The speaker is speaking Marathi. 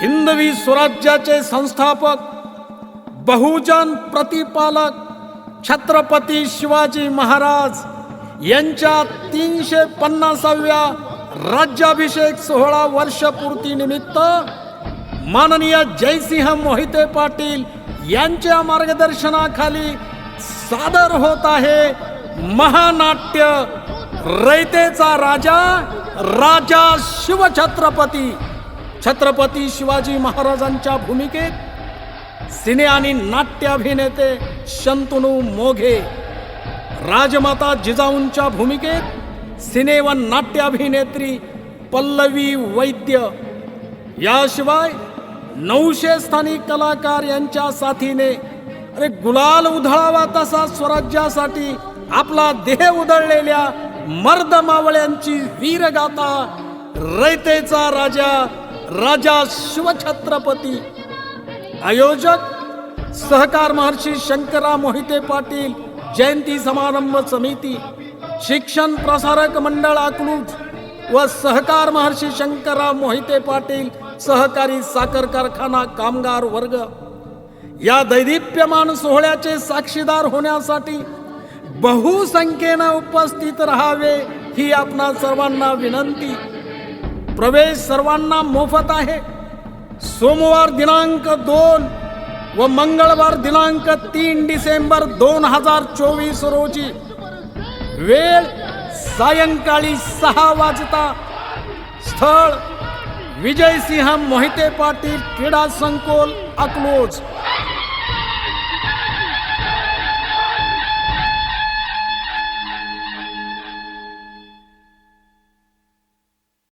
हिंदवी स्वराज्याचे संस्थापक बहुजन प्रतिपालक छत्रपती शिवाजी महाराज यांच्या तीनशे पन्नासाव्या राज्याभिषेक सोहळा वर्षपूर्ती निमित्त माननीय जयसिंह मोहिते पाटील यांच्या मार्गदर्शनाखाली सादर होत आहे महानाट्य रयतेचा राजा राजा शिवछत्रपती. छत्रपती शिवाजी महाराजांच्या भूमिकेत सिने आणि नाट्य अभिनेते शंतनू मोघे राजमाता जिजाऊंच्या भूमिकेत सिने व नाट्य अभिनेत्री पल्लवी वैद्य. याशिवाय नऊशे स्थानिक कलाकार यांच्या साथीने अरे गुलाल उधळावा तसा स्वराज्यासाठी आपला देह उधळलेल्या मर्द मावळ्यांची वीरगाथा रयतेचा राजा राजा शिवछत्रपती आयोजक सहकार महर्षी शंकरा मोहिते पाटील जयंती समारंभ समिती शिक्षण प्रसारक मंडळ अकलूज व सहकार महर्षी शंकरराव मोहिते पाटील सहकारी साखर कारखाना कामगार वर्ग. या दैदिप्यमान सोहळ्याचे साक्षीदार होण्यासाठी बहुसंख्येनं उपस्थित राहावे ही आपणा सर्वांना विनंती. प्रवेश सर्वांना मोफत आहे. सोमवार दिनांक दोन व मंगळवार दिनांक तीन डिसेंबर दोन हजार चोवीस रोजी. वेळ सायंकाळी सहा वाजता. स्थळ विजयसिंह मोहिते पाटील क्रीडा संकुल अकलोज.